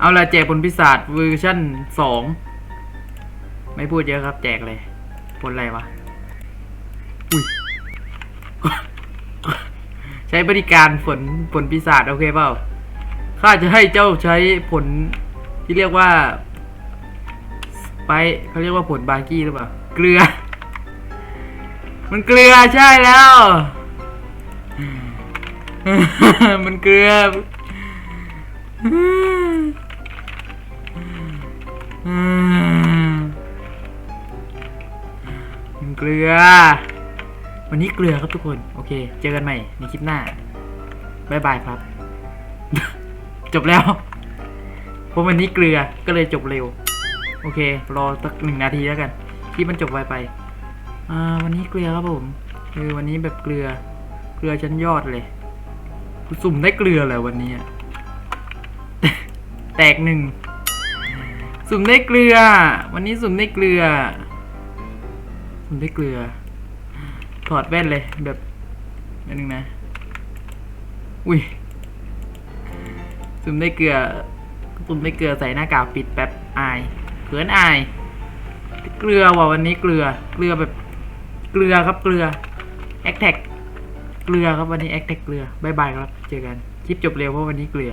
เอาละแจกผลพิศาจเวอร์ชั่นสองไม่พูดเยอะครับ แจกเลยผลอะไรวะอุ้ยใช้บริการผลผลปีศาจโอเคเปล่าข้าจะให้เจ้าใช้ผลที่เรียกว่าไปเขาเรียกว่าผลบากี้หรือเปล่า เกลือ มันเกลือใช่แล้ว มันเกลือ มันเกลือ วันนี้เกลือครับทุกคน โอเค เจอกันใหม่ในคลิปหน้าบายบายครับ จบแล้วเพราะวันนี้เกลือก็เลยจบเร็ว โอเค รอสักหนึ่งนาทีแล้วกันคลิปมันจบไวไปอ่าวันนี้เกลือครับผมเออวันนี้แบบเกลือ เกลือชั้นยอดเลยสุ่มได้เกลือเลยวันนี้แตกหนึ่งสุ่มได้เกลือ วันนี้สุ่มได้เกลือ สุ่มได้เกลือ ถอดแว่นเลยแบบอันนึงนะ อุ้ยสุ่มได้เกลือสุ่มได้เกลือใส่หน้ากากปิดแป๊บอายเขินอาย เกลือว่ะวันนี้เกลือ เกลือแบบ เกลือครับเกลือแอคแท็กเกลือครับวันนี้แอคแท็กเกลือบายบายครับเจอกันคลิปจบเร็วเพราะวันนี้เกลือ